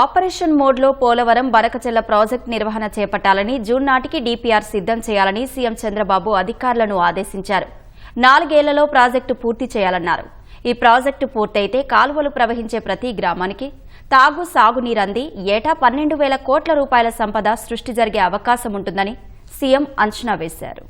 Operation మోడ్లో Polavaram Banakacherla project నిర్వహణ చేపట్టాలని జూన్ నాటికి డీపీఆర్ సిద్ధం చేయాలని సీఎం చంద్రబాబు అధికారులను ఆదేశించారు. నాలుగేళ్ళలో ప్రాజెక్టు పూర్తి చేయాలన్నారు. ఈ ప్రాజెక్టు పూర్తయితే కాలువలు ప్రవహించే ప్రతి గ్రామానికి తాగు సాగునీరు అంది ఏటా పన్నెండు వేల కోట్ల రూపాయల సంపద సృష్టి జరిగే అవకాశం ఉంటుందని సీఎం అంచనా వేశారు.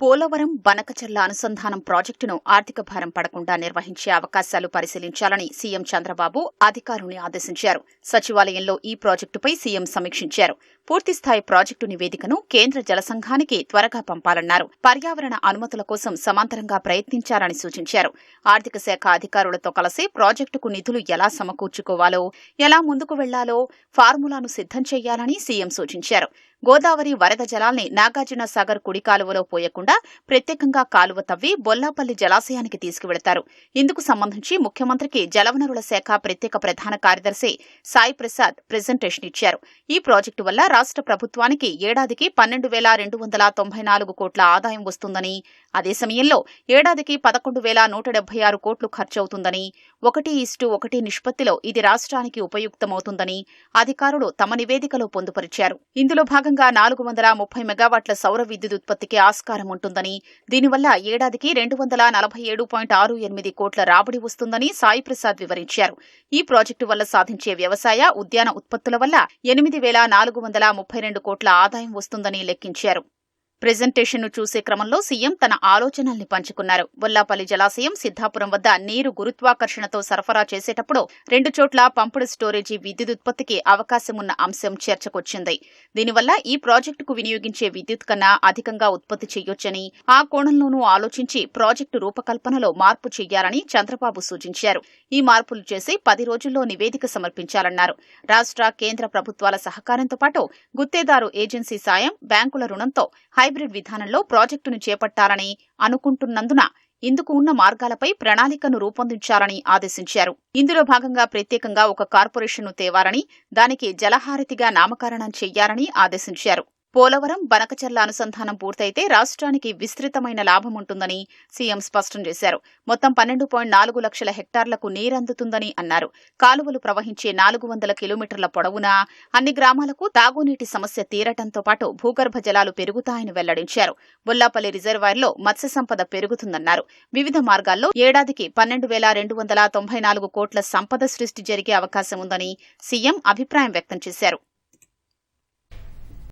పోలవరం బనకచర్ల అనుసంధానం ప్రాజెక్టును ఆర్థిక భారం పడకుండా నిర్వహించే అవకాశాలు పరిశీలించాలని సీఎం చంద్రబాబు అధికారుల్ని ఆదేశించారు. సచివాలయంలో ఈ ప్రాజెక్టుపై సీఎం సమీక్షించారు. పూర్తిస్థాయి ప్రాజెక్టు నివేదికను కేంద్ర జల సంఘానికి త్వరగా పంపాలన్నారు. పర్యావరణ అనుమతుల కోసం సమాంతరంగా ప్రయత్నించాలని సూచించారు. ఆర్థిక శాఖ అధికారులతో కలిసి ప్రాజెక్టుకు నిధులు ఎలా సమకూర్చుకోవాలో ఎలా ముందుకు వెళ్ళాలో ఫార్ములాను సిద్ధం చేయాలని సీఎం సూచించారు. గోదావరి వరద జలాల్ని నాగార్జున సాగర్ కుడి కాలువలో పోయకుండా ప్రత్యేకంగా కాలువ తవ్వి బొల్లాపల్లి జలాశయానికి తీసుకువెళతారు ఇందుకు సంబంధించి ముఖ్యమంత్రికి జలవనరుల శాఖ ప్రత్యేక ప్రధాన కార్యదర్శి సాయి ప్రసాద్ ప్రెజెంటేషన్ ఇచ్చారు. ఈ ప్రాజెక్టు వల్ల రాష్ట్ర ప్రభుత్వానికి ఏడాదికి పన్నెండు వేల రెండు వందల తొంభై నాలుగు కోట్ల ఆదాయం వస్తుందని అదే సమయంలో ఏడాదికి పదకొండు వేల నూట డెబ్బై ఆరు కోట్లు ఖర్చవుతుందని ఒకటి ఇస్టు ఒకటి నిష్పత్తిలో ఇది రాష్ట్రానికి ఉపయుక్తమవుతుందని అధికారులు తమ నివేదికలో పొందుపరిచారు. ఇందులో భాగంగా నాలుగు వందల ముప్పై మెగావాట్ల సౌర విద్యుత్ ఉత్పత్తికి ఆస్కారం ఉంటుందని దీనివల్ల ఏడాదికి రెండు వందల నలభై ఏడు పాయింట్ ఆరు ఎనిమిది కోట్ల రాబడి వస్తుందని సాయి ప్రసాద్ వివరించారు. ఈ ప్రాజెక్టు వల్ల సాధించే వ్యవసాయ ఉద్యాన ఉత్పత్తుల వల్ల ఎనిమిది వేల నాలుగు వందల ముప్పై రెండు కోట్ల ఆదాయం వస్తుందని లెక్కించారు. ప్రెజెంటేషన్ను చూసే క్రమంలో సీఎం తన ఆలోచనల్ని పంచుకున్నారు. బొల్లాపల్లి జలాశయం సిద్ధాపురం వద్ద నీరు గురుత్వాకర్షణతో సరఫరా చేసేటప్పుడు రెండు చోట్ల పంపుడు స్టోరేజీ విద్యుత్ ఉత్పత్తికి అవకాశం ఉన్న అంశం చర్చకొచ్చింది. దీనివల్ల ఈ ప్రాజెక్టుకు వినియోగించే విద్యుత్ కన్నా అధికంగా ఉత్పత్తి చేయొచ్చని ఆ కోణంలోనూ ఆలోచించి ప్రాజెక్టు రూపకల్పనలో మార్పు చేయాలని చంద్రబాబు సూచించారు. ఈ మార్పులు చేసి పది రోజుల్లో నివేదిక సమర్పించాలన్నారు. రాష్ట్ర కేంద్ర ప్రభుత్వాల సహకారంతో పాటు గుత్తేదారు ఏజెన్సీ సాయం బ్యాంకుల రుణంతో హైబ్రిడ్ విధానంలో ప్రాజెక్టును చేపట్టాలని అనుకుంటున్నందున ఇందుకు ఉన్న మార్గాలపై ప్రణాళికను రూపొందించాలని ఆదేశించారు. ఇందులో భాగంగా ప్రత్యేకంగా ఒక కార్పొరేషన్ను తేవాలని దానికి జలహారతిగా నామకరణం చెయ్యాలని ఆదేశించారు. పోలవరం బనకచర్ల అనుసంధానం పూర్తయితే రాష్ట్రానికి విస్తృతమైన లాభం ఉంటుందని సీఎం స్పష్టం చేశారు. మొత్తం పన్నెండు పాయింట్ నాలుగు లక్షల హెక్టార్లకు నీరందుతుందని అన్నారు. కాలువలు ప్రవహించే నాలుగు వందల కిలోమీటర్ల పొడవునా అన్ని గ్రామాలకు తాగునీటి సమస్య తీరటంతో పాటు భూగర్భ జలాలు పెరుగుతాయని వెల్లడించారు. బొల్లాపల్లి రిజర్వాయర్లో మత్స్య సంపద పెరుగుతుందన్నారు. వివిధ మార్గాల్లో ఏడాదికి పన్నెండు వేల రెండు వందల తొంభై నాలుగు కోట్ల సంపద సృష్టి జరిగే అవకాశం ఉందని సీఎం అభిప్రాయం వ్యక్తం చేశారు.